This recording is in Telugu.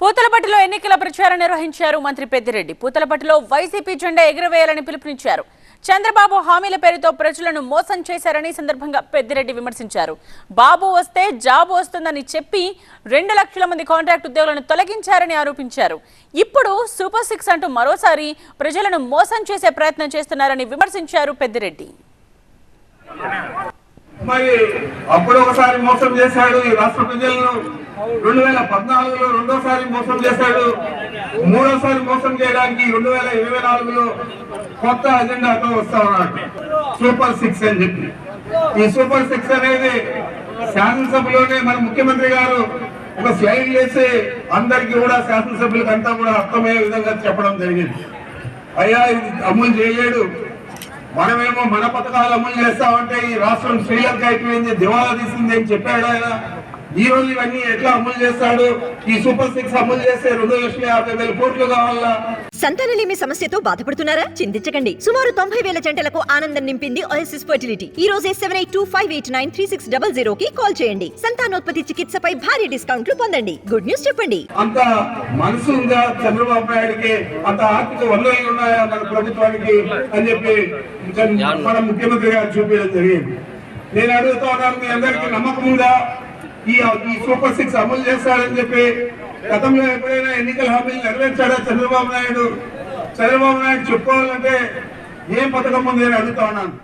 పూతలపట్టులో ఎన్నికల ప్రచారం నిర్వహించారు మంత్రి పెద్దిరెడ్డి. పూతలపట్టులో వైసీపీ జెండా ఎగురవేయాలని పిలుపునిచ్చారు. చంద్రబాబు హామీల పేరుతో ప్రజలను మోసం చేశారని సందర్భంగా పెద్దిరెడ్డి విమర్శించారు. బాబు వస్తే జాబు వస్తుందని చెప్పి రెండు లక్షల మంది కాంట్రాక్ట్ ఉద్యోగులను తొలగించారని ఆరోపించారు. ఇప్పుడు సూపర్ సిక్స్ అంటూ మరోసారి ప్రజలను మోసం చేసే ప్రయత్నం చేస్తున్నారని విమర్శించారు పెద్దిరెడ్డి. మరి అప్పుడు ఒకసారి మోసం చేశాడు ఈ రాష్ట్ర ప్రజలను. రెండు వేల పద్నాలుగులో రెండోసారి మోసం చేశాడు. మూడోసారి మోసం చేయడానికి రెండు వేల ఇరవై నాలుగులో కొత్త అజెండాతో వస్తా ఉన్నాడు. సూపర్ సిక్స్ అని చెప్పి. ఈ సూపర్ సిక్స్ అనేది శాసనసభలోనే మన ముఖ్యమంత్రి గారు ఒక స్లైడ్ చేసి అందరికీ కూడా శాసనసభ్యులకు అంతా కూడా అర్థమయ్యే విధంగా చెప్పడం జరిగింది. అయ్యా ఇది అమలు చేయలేడు. మనమేమో మన పథకాలు అమలు చేస్తామంటే ఈ రాష్ట్రం శ్రీలంక అయిపోయింది దివాలా తీసింది అని చెప్పాడు ఆయన. ఈ రోజు ఇవన్నీ ఎట్లా అమలు చేస్తాడు? ఈ సూపర్ సిక్స్ అమలు చేస్తే రెండు లక్షల యాభై వేల కోట్లు కావాలా? సంతానలేమి సమస్యతో బాధపడుతున్నారా? చింతించకండి. సుమారు తొంభై వేల జంటలకు ఆనందం నింపింది ఓఎస్ఎస్ ఫర్టిలిటీ ఈ రోజే seven eight two five eight nine three six double zero కి కాల్ చేయండి. సంతానోత్పత్తి చికిత్సపపై భారీ డిస్కౌంట్లు పొందండి. గుడ్ న్యూస్ చెప్పండి. అంత మనసు ఉందా చంద్రబాబు నాయుడికి? అంత ఆర్థిక వనరులు ఉన్నాయా మన ప్రభుత్వానికి? అని చెప్పి మన ముఖ్యమంత్రి గారు చూపించడం జరిగింది. నేను అడుగుతా ఉన్నాను మీ అందరికీ నమ్మకం ఉందా? ఈ ఈ సూపర్ సిక్స్ అమలు చేస్తాడని చెప్పి గతంలో ఎప్పుడైనా ఎన్నికల హామీలు నెరవేర్చాడా చంద్రబాబు నాయుడు? చంద్రబాబు నాయుడు చెప్పుకోవాలంటే ఏం పథకం ఉంది అని అడుగుతా ఉన్నాను.